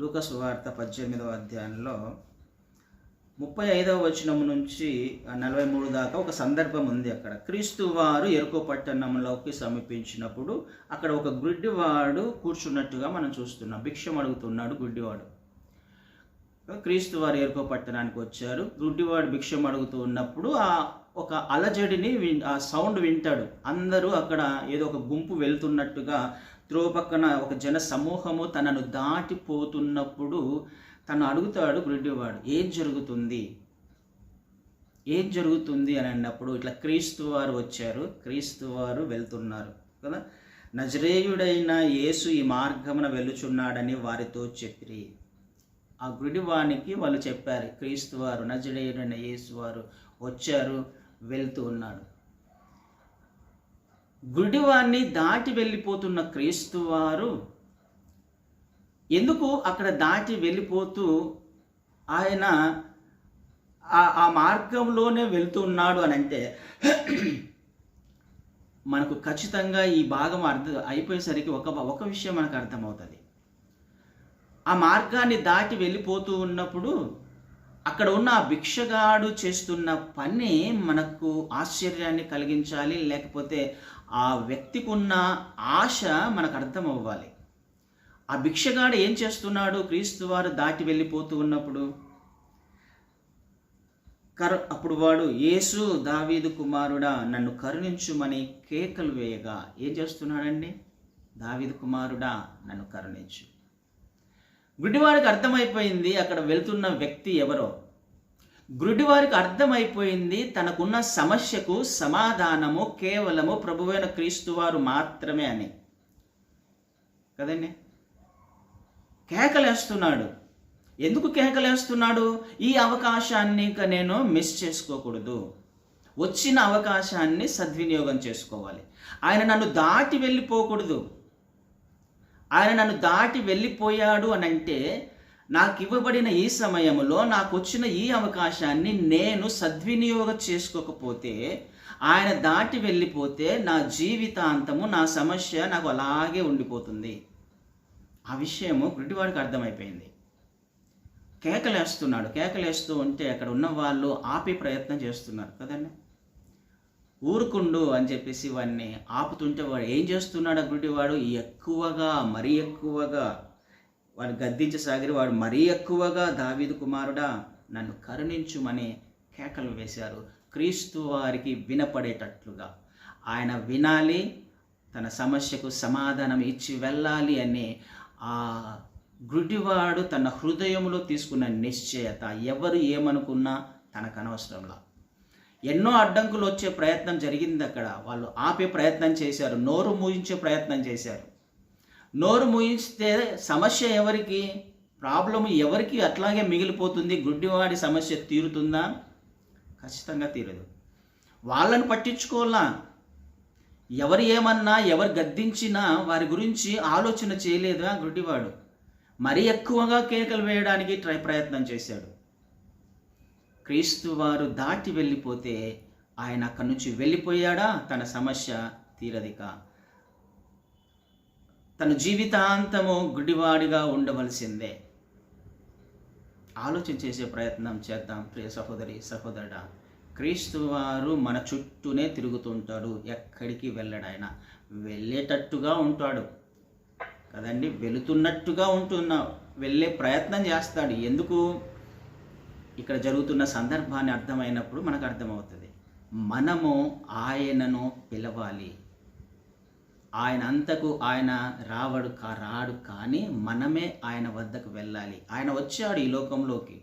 లూకస్ వార్త పద్దెనిమిదవ అధ్యాయంలో ముప్పై ఐదవ వచనం నుంచి నలభై మూడు దాకా ఒక సందర్భం ఉంది అక్కడ. క్రీస్తు వారు ఎరుకో పట్టణంలోకి సమీపించినప్పుడు అక్కడ ఒక గుడ్డివాడు కూర్చున్నట్టుగా మనం చూస్తున్నాం. భిక్షం అడుగుతున్నాడు గుడ్డివాడు. క్రీస్తు వారు ఎరుకో పట్టణానికి వచ్చారు. గుడ్డివాడు భిక్షం అడుగుతూ ఉన్నప్పుడు ఆ ఒక అలజడిని విన్ ఆ సౌండ్ వింటాడు. అందరూ అక్కడ ఏదో ఒక గుంపు వెళ్తున్నట్టుగా త్రోవ పక్కన ఒక జన సమూహము తనను దాటిపోతున్నప్పుడు తను అడుగుతాడు గుడ్డివాడు ఏం జరుగుతుంది? ఏం జరుగుతుంది? అని అన్నప్పుడు ఇట్లా క్రీస్తు వారు వచ్చారు. క్రీస్తు వారు వెళ్తున్నారు కదా? నజరేయుడైన యేసు ఈ మార్గమున వెళ్ళుచున్నాడని వారితో చెప్పిరి. ఆ గుడివానికి వాళ్ళు చెప్పారు క్రీస్తు వారు నజరేయుడైన యేసు వారు వచ్చారు వెళ్తూ ఉన్నాడు. గుడివాన్ని దాటి వెళ్ళిపోతున్న క్రీస్తు వారు ఎందుకు అక్కడ దాటి వెళ్ళిపోతూ ఆయన ఆ- ఆ మార్గంలోనే వెళ్తున్నాడు అని అంటే మనకు ఖచ్చితంగా ఈ భాగం అర్థం అయిపోయేసరికి ఒక ఒక విషయం మనకు అర్థమవుతుంది. ఆ మార్గాన్ని దాటి వెళ్ళిపోతూ ఉన్నప్పుడు అక్కడ ఉన్న ఆ భిక్షగాడు చేస్తున్న పని మనకు ఆశ్చర్యాన్ని కలిగించాలి లేకపోతే ఆ వ్యక్తికి ఉన్న ఆశ మనకు అర్థం అవ్వాలి. ఆ భిక్షగాడు ఏం చేస్తున్నాడు? క్రీస్తు వారు దాటి వెళ్ళిపోతూ ఉన్నప్పుడు కర అప్పుడు వాడు యేసు దావీదు కుమారుడా నన్ను కరుణించుమని కేకలు వేయగా. ఏం చేస్తున్నాడండి? దావీదు కుమారుడా నన్ను కరుణించు. గుడ్డివాడికి అర్థమైపోయింది అక్కడ వెళ్తున్న వ్యక్తి ఎవరో. గుడ్డివారికి అర్థమైపోయింది తనకున్న సమస్యకు సమాధానము కేవలము ప్రభువైన క్రీస్తువారు మాత్రమే అని. కదండి? కేకలేస్తున్నాడు. ఎందుకు కేకలేస్తున్నాడు? ఈ అవకాశాన్ని ఇక నేను మిస్ చేసుకోకూడదు. వచ్చిన అవకాశాన్ని సద్వినియోగం చేసుకోవాలి. ఆయన నన్ను దాటి వెళ్ళిపోకూడదు. ఆయన నన్ను దాటి వెళ్ళిపోయాడు అని అంటే నాకు ఇవ్వబడిన ఈ సమయంలో నాకు వచ్చిన ఈ అవకాశాన్ని నేను సద్వినియోగం చేసుకోకపోతే ఆయన దాటి వెళ్ళిపోతే నా జీవితాంతము నా సమస్య నాకు అలాగే ఉండిపోతుంది. ఆ విషయము గుడ్డివాడికి అర్థమైపోయింది. కేకలేస్తున్నాడు. కేకలేస్తూ ఉంటే అక్కడ ఉన్న వాళ్ళు ఆపే ప్రయత్నం చేస్తున్నారు కదండి. ఊరుకుండు అని చెప్పేసి వాడిని ఆపుతుంటే వాడు ఏం చేస్తున్నాడు ఆ వాడు ఎక్కువగా మరీ ఎక్కువగా వాడు గద్దించసాగిరి వాడు మరీ ఎక్కువగా దావీదు కుమారుడా నన్ను కరుణించుమని కేకలు వేశారు. క్రీస్తు వారికి వినపడేటట్లుగా. ఆయన వినాలి తన సమస్యకు సమాధానం ఇచ్చి వెళ్ళాలి అని ఆ గుడివాడు తన హృదయంలో తీసుకున్న నిశ్చయత ఎవరు ఏమనుకున్నా తనకు అనవసరంలా. ఎన్నో అడ్డంకులు వచ్చే ప్రయత్నం జరిగింది అక్కడ. వాళ్ళు ఆపే ప్రయత్నం చేశారు. నోరు మూయించే ప్రయత్నం చేశారు. నోరు మూయిస్తే సమస్య ఎవరికి? ప్రాబ్లం ఎవరికి? అట్లాగే మిగిలిపోతుంది. గుడ్డివాడి సమస్య తీరుతుందా? ఖచ్చితంగా తీరదు. వాళ్ళని పట్టించుకోవాలా? ఎవరు ఏమన్నా ఎవరు గద్దించినా వారి గురించి ఆలోచన చేయలేదా గుడ్డివాడు? మరీ ఎక్కువగా కేకలు వేయడానికి ట్రై ప్రయత్నం చేశాడు. క్రీస్తు వారు దాటి వెళ్ళిపోతే ఆయన అక్కడి నుంచి వెళ్ళిపోయాడా? తన సమస్య తీరదిక. తన జీవితాంతము గుడివాడిగా ఉండవలసిందే. ఆలోచన చేసే ప్రయత్నం చేద్దాం ప్రియ సహోదరి సహోదరుడా. క్రీస్తు వారు మన చుట్టూనే తిరుగుతుంటాడు ఎక్కడికి వెళ్ళడాయన వెళ్ళేటట్టుగా ఉంటాడు. కదండి? వెళుతున్నట్టుగా ఉంటున్నా వెళ్ళే ప్రయత్నం చేస్తాడు. ఎందుకు? ఇక్కడ జరుగుతున్న సందర్భాన్ని అర్థమైనప్పుడు మనకు అర్థమవుతుంది. మనము ఆయనను పిలవాలి. ఆయన అంతకు ఆయన రావడు కా రాడు కానీ మనమే ఆయన వద్దకు వెళ్ళాలి. ఆయన వచ్చాడు ఈ లోకంలోకి.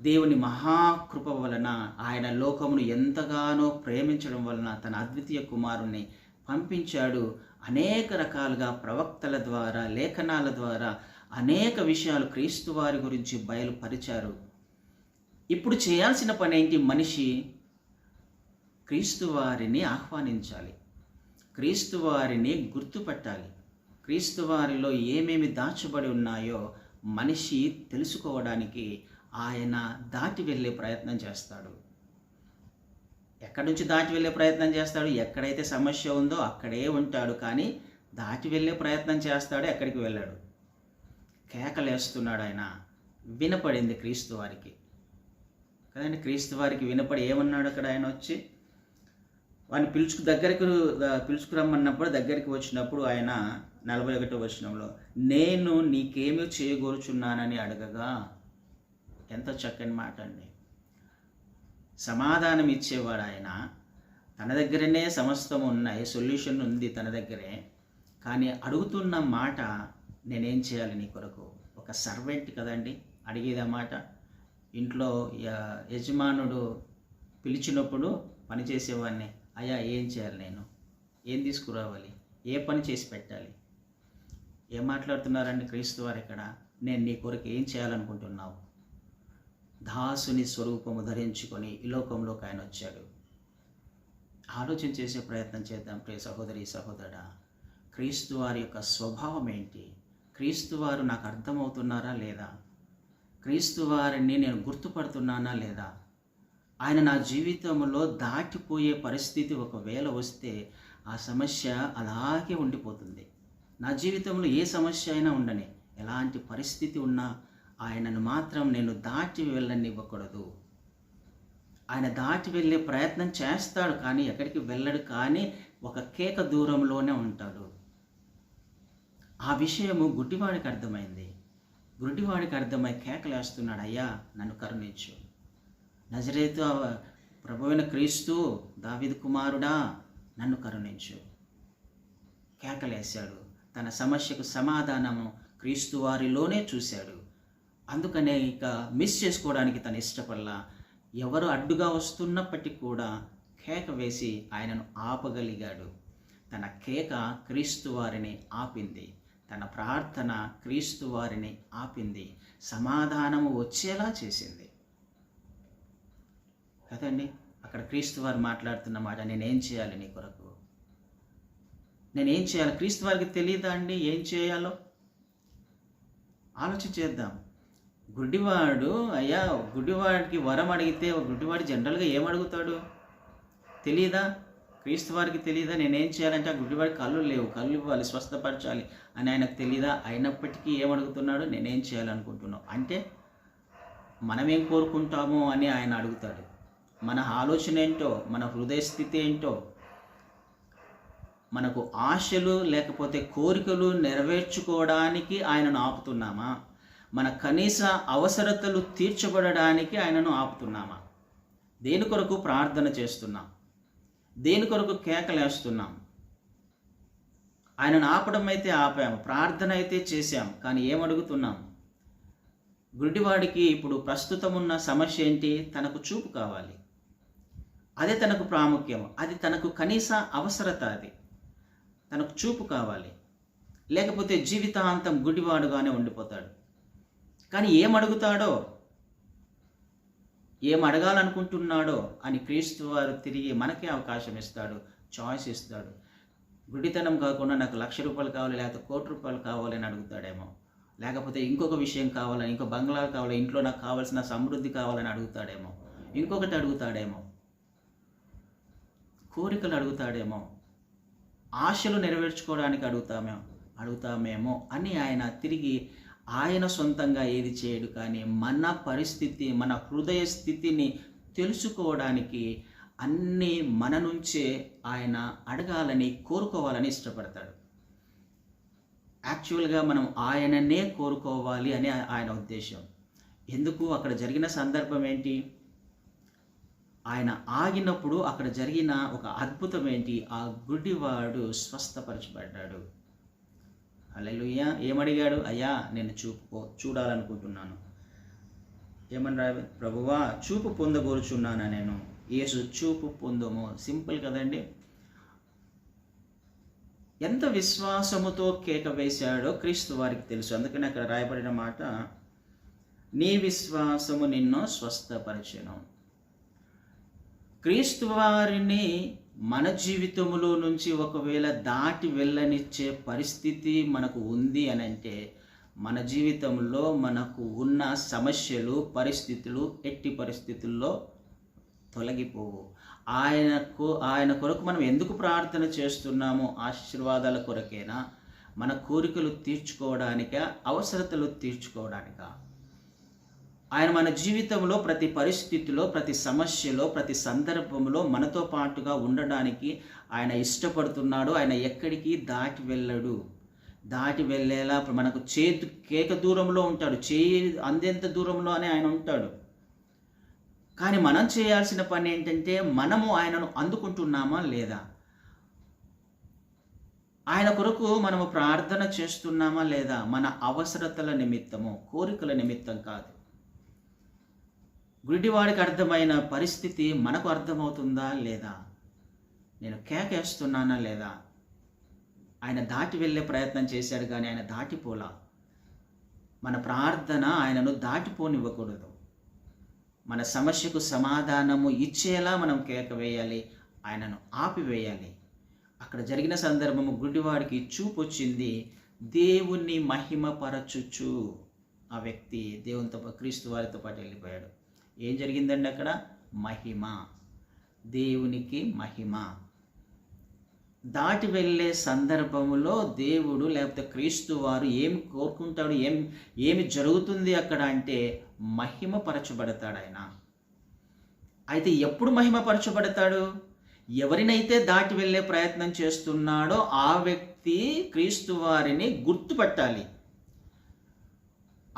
దేవుని మహాకృప వలన ఆయన లోకమును ఎంతగానో ప్రేమించడం వలన తన అద్వితీయ కుమారుణ్ణి పంపించాడు. అనేక రకాలుగా ప్రవక్తల ద్వారా లేఖనాల ద్వారా అనేక విషయాలు క్రీస్తు వారి గురించి బయలుపరిచారు. ఇప్పుడు చేయాల్సిన పని ఏంటి? మనిషి క్రీస్తు వారిని ఆహ్వానించాలి. క్రీస్తు వారిని గుర్తుపెట్టాలి. క్రీస్తు వారిలో ఏమేమి దాచబడి ఉన్నాయో మనిషి తెలుసుకోవడానికి ఆయన దాటి వెళ్ళే ప్రయత్నం చేస్తాడు. ఎక్కడి నుంచి దాటి వెళ్ళే ప్రయత్నం చేస్తాడు? ఎక్కడైతే సమస్య ఉందో అక్కడే ఉంటాడు. కానీ దాటి వెళ్ళే ప్రయత్నం చేస్తాడు ఎక్కడికి వెళ్ళాడు. కేకలేస్తున్నాడు ఆయన వినపడింది క్రీస్తు వారికి. కదండి క్రీస్తు వారికి వినపడి ఏమన్నాడు అక్కడ ఆయన వచ్చి? వాడిని పిలుచుకు దగ్గరకు పిలుచుకురమ్మన్నప్పుడు దగ్గరికి వచ్చినప్పుడు ఆయన నలభై ఒకటో వచనంలో నేను నీకేమి చేయగోరుచున్నానని అడగగా. ఎంత చక్కని మాట అండి. సమాధానం ఇచ్చేవాడు ఆయన. తన దగ్గరనే సమస్తం ఉన్నాయి సొల్యూషన్ ఉంది తన దగ్గరే. కానీ అడుగుతున్న మాట నేనేం చేయాలి నీ కొరకు? ఒక సర్వెంట్ కదండి అడిగేదన్నమాట ఇంట్లో యజమానుడు పిలిచినప్పుడు పని చేసేవాడిని. అయ్యా ఏం చేయాలి నేను? ఏం తీసుకురావాలి? ఏ పని చేసి పెట్టాలి? ఏం మాట్లాడుతున్నారండి క్రీస్తు వారు ఇక్కడ? నేను నీ కొరకు ఏం చేయాలనుకుంటున్నావు? దాసుని స్వరూపము ధరించుకొని ఈ లోకంలోకి ఆయన వచ్చాడు. ఆలోచన చేసే ప్రయత్నం చేద్దాం ప్రియ సహోదరి సహోదరా క్రీస్తు వారి యొక్క స్వభావం ఏంటి? క్రీస్తు వారు నాకు అర్థమవుతున్నారా లేదా? క్రీస్తు వారిని నేను గుర్తుపడుతున్నానా లేదా? ఆయన నా జీవితంలో దాటిపోయే పరిస్థితి ఒకవేళ వస్తే ఆ సమస్య అలాగే ఉండిపోతుంది. నా జీవితంలో ఏ సమస్య అయినా ఉండని. ఎలాంటి పరిస్థితి ఉన్నా ఆయనను మాత్రం నేను దాటి వెళ్ళనివ్వకూడదు. ఆయన దాటి వెళ్ళే ప్రయత్నం చేస్తాడు కానీ ఎక్కడికి వెళ్ళడు కానీ ఒక కేక దూరంలోనే ఉంటాడు. ఆ విషయము గుడ్డివాడికి అర్థమైంది. గుడ్డివాడికి అర్థమై కేకలేస్తున్నాడు అయ్యా నన్ను కరుణించు. నజరేతు ప్రభువైన క్రీస్తు దావిద్ కుమారుడా నన్ను కరుణించు. కేకలేశాడు. తన సమస్యకు సమాధానము క్రీస్తు వారిలోనే చూశాడు. అందుకనే ఇక మిస్ చేసుకోవడానికి తను ఇష్టపడలా. ఎవరు అడ్డుగా వస్తున్నప్పటికీ కూడా కేక వేసి ఆయనను ఆపగలిగాడు. తన కేక క్రీస్తు వారిని ఆపింది. తన ప్రార్థన క్రీస్తు వారిని ఆపింది. సమాధానము వచ్చేలా చేసింది. కదండి? అక్కడ క్రీస్తు వారు మాట్లాడుతున్న మాట నేనేం చేయాలి నీ కొరకు? నేనేం చేయాలి? క్రీస్తు వారికి తెలియదా అండి? ఏం చేయాలో? ఆలోచన చేద్దాం. గుడ్డివాడు అయ్యా గుడ్డివాడికి వరం అడిగితే ఒక గుడ్డివాడు జనరల్గా ఏం అడుగుతాడు? తెలియదా క్రీస్తు వారికి తెలియదా నేనేం చేయాలంటే ఆ గుడ్డివాడి కళ్ళు లేవు. కళ్ళు ఇవ్వాలి స్వస్థపరచాలి అని ఆయనకు తెలియదా అయినప్పటికీ ఏమడుగుతున్నాడు నేనేం చేయాలనుకుంటున్నావు? అంటే మనమేం కోరుకుంటాము అని ఆయన అడుగుతాడు. మన ఆలోచన ఏంటో మన హృదయ స్థితి ఏంటో మనకు ఆశలు లేకపోతే కోరికలు నెరవేర్చుకోవడానికి ఆయనను ఆపుతున్నామా? మన కనీస అవసరతలు తీర్చబడడానికి ఆయనను ఆపుతున్నామా? దేని కొరకు ప్రార్థన చేస్తున్నాం? దేని కొరకు కేకలేస్తున్నాం ఆయనను ఆపడం అయితే ఆపాము ప్రార్థన అయితే చేశాం కానీ ఏమడుగుతున్నాం? గుడ్డివాడికి ఇప్పుడు ప్రస్తుతం ఉన్న సమస్య ఏంటి? తనకు చూపు కావాలి. అదే తనకు ప్రాముఖ్యం అది తనకు కనీస అవసరత అది. తనకు చూపు కావాలి. లేకపోతే జీవితాంతం గుడ్డివాడుగానే ఉండిపోతాడు. కానీ ఏం అడుగుతాడో ఏం అడగాలనుకుంటున్నాడో అని క్రీస్తు వారు తిరిగి మనకే అవకాశం ఇస్తాడు చాయిస్ ఇస్తాడు. గుడితనం కాకుండా నాకు లక్ష రూపాయలు కావాలి లేకపోతే కోటి రూపాయలు కావాలి అని అడుగుతాడేమో. లేకపోతే ఇంకొక విషయం కావాలని ఇంకో బంగ్లా కావాలి ఇంట్లో నాకు కావాల్సిన సమృద్ధి కావాలని అడుగుతాడేమో. ఇంకొకటి అడుగుతాడేమో. కోరికలు అడుగుతాడేమో. ఆశలు నెరవేర్చుకోవడానికి అడుగుతామేమో అడుగుతామేమో అని ఆయన తిరిగి ఆయన సొంతంగా ఏది చేయడు కానీ మన పరిస్థితి మన హృదయ స్థితిని తెలుసుకోవడానికి అన్నీ మన నుంచే ఆయన అడగాలని కోరుకోవాలని ఇష్టపడతాడు. యాక్చువల్గా మనం ఆయననే కోరుకోవాలి అని ఆయన ఉద్దేశం ఎందుకు? అక్కడ జరిగిన సందర్భం ఏంటి? ఆయన ఆగినప్పుడు అక్కడ జరిగిన ఒక అద్భుతం ఏంటి? ఆ గుడ్డివాడు స్వస్థపరచబడ్డాడు. అల్లెలుయ్య ఏమడిగాడు? అయ్యా నేను చూపుకో చూడాలనుకుంటున్నాను. ఏమన్నా ప్రభువా చూపు పొందగోరుచున్నానా నేను? యేసు చూపు పొందము. సింపుల్ కదండి. ఎంత విశ్వాసముతో కేక వేశాడో క్రీస్తు వారికి తెలుసు. అందుకని అక్కడ రాయబడిన మాట నీ విశ్వాసము నిన్ను స్వస్థపరచెను. క్రీస్తు వారిని మన జీవితంలో నుంచి ఒకవేళ దాటి వెళ్ళనిచ్చే పరిస్థితి మనకు ఉంది అని అంటే మన జీవితంలో మనకు ఉన్న సమస్యలు పరిస్థితులు ఎట్టి పరిస్థితుల్లో తొలగిపోవు. ఆయనకు ఆయన కొరకు మనం ఎందుకు ప్రార్థన చేస్తున్నామో ఆశీర్వాదాల కొరకేనా? మన కోరికలు తీర్చుకోవడానిక అవసరతలు తీర్చుకోవడానిక? ఆయన మన జీవితంలో ప్రతి పరిస్థితిలో ప్రతి సమస్యలో ప్రతి సందర్భంలో మనతో పాటుగా ఉండడానికి ఆయన ఇష్టపడుతున్నాడు. ఆయన ఎక్కడికి దాటి వెళ్ళడు. దాటి వెళ్ళేలా మనకు చేతు కేక దూరంలో ఉంటాడు. చేయి అందేంత దూరంలోనే ఆయన ఉంటాడు. కానీ మనం చేయాల్సిన పని ఏంటంటే మనము ఆయనను అందుకుంటున్నామా లేదా? ఆయన కొరకు మనము ప్రార్థన చేస్తున్నామా లేదా? మన అవసరతల నిమిత్తము కోరికల నిమిత్తం కాదు. గుడివాడికి అర్థమైన పరిస్థితి మనకు అర్థమవుతుందా లేదా? నేను కేకేస్తున్నానా లేదా? ఆయన దాటి వెళ్ళే ప్రయత్నం చేశాడు కానీ ఆయన దాటిపోలా. మన ప్రార్థన ఆయనను దాటిపోనివ్వకూడదు. మన సమస్యకు సమాధానము ఇచ్చేలా మనం కేక వేయాలి ఆయనను ఆపివేయాలి. అక్కడ జరిగిన సందర్భము గుడ్డివాడికి చూపు వచ్చింది. దేవుణ్ణి మహిమపరచుచు ఆ వ్యక్తి దేవునితో క్రీస్తు వారితో పాటు వెళ్ళిపోయాడు. ఏం జరిగిందండి అక్కడ? మహిమ. దేవునికి మహిమ. దాటి వెళ్ళే సందర్భములో దేవుడు లేకపోతే క్రీస్తు వారు ఏమి కోరుకుంటాడు ఏం ఏమి జరుగుతుంది అక్కడ అంటే మహిమపరచబడతాడు ఆయన. అయితే ఎప్పుడు మహిమ పరచబడతాడు? ఎవరినైతే దాటి వెళ్ళే ప్రయత్నం చేస్తున్నాడో ఆ వ్యక్తి క్రీస్తు వారిని గుర్తుపట్టాలి.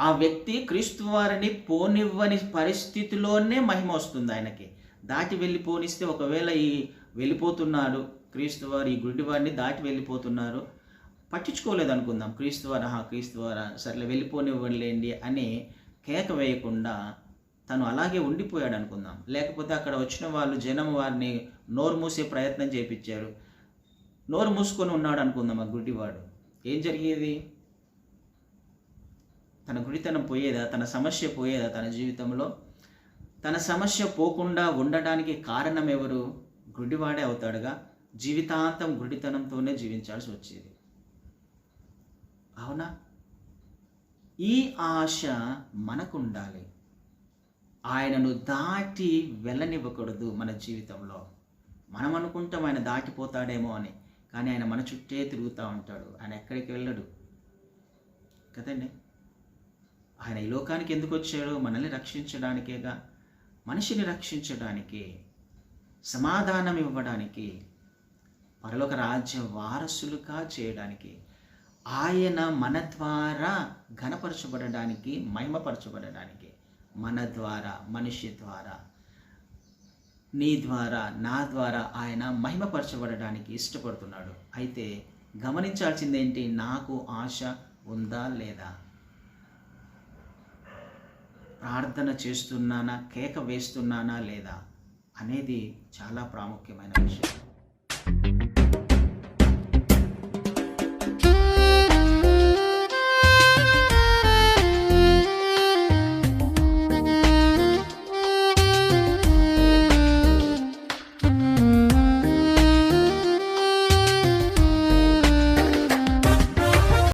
ఆ వ్యక్తి క్రీస్తు వారిని పోనివ్వని పరిస్థితిలోనే మహిమ వస్తుంది ఆయనకి. దాటి వెళ్ళి పోనిస్తే ఒకవేళ ఈ వెళ్ళిపోతున్నాడు క్రీస్తు వారు ఈ గుడ్డి వారిని దాటి వెళ్ళిపోతున్నారు పట్టించుకోలేదు అనుకుందాం. క్రీస్తు వారు ఆహా క్రీస్తు వారా సర్లే వెళ్ళిపోనివ్వండి అని కేక వేయకుండా తను అలాగే ఉండిపోయాడు అనుకుందాం. లేకపోతే అక్కడ వచ్చిన వాళ్ళు జనం వారిని నోరు మూసే ప్రయత్నం చేపించారు. నోరు మూసుకొని ఉన్నాడు అనుకుందాం ఆ గుడ్డివాడు ఏం జరిగేది? తన గుడితనం పోయేదా తన సమస్య పోయేదా తన జీవితంలో? తన సమస్య పోకుండా ఉండడానికి కారణం ఎవరు గుడ్డివాడే అవుతాడుగా. జీవితాంతం గుడితనంతోనే జీవించాల్సి వచ్చేది. అవునా? ఈ ఆశ మనకు ఉండాలి ఆయనను దాటి వెళ్ళనివ్వకూడదు మన జీవితంలో. మనం అనుకుంటాం ఆయన దాటిపోతాడేమో అని కానీ ఆయన మన చుట్టే తిరుగుతూ ఉంటాడు. ఆయన ఎక్కడికి వెళ్ళడు. కదండి? ఆయన ఈ లోకానికి ఎందుకు వచ్చాడు మనల్ని రక్షించడానికేగా మనిషిని రక్షించడానికి సమాధానం ఇవ్వడానికి పరలోక రాజ్య వారసులుగా చేయడానికి ఆయన మన ద్వారా ఘనపరచబడడానికి మహిమపరచబడడానికి మన ద్వారా మనిషి ద్వారా నీ ద్వారా నా ద్వారా ఆయన మహిమపరచబడడానికి ఇష్టపడుతున్నాడు. అయితే గమనించాల్సిందేంటి? నాకు ఆశ ఉందా లేదా? ప్రార్థన చేస్తున్నానా కేక వేస్తున్నానా లేదా అనేది చాలా ప్రాముఖ్యమైన విషయం.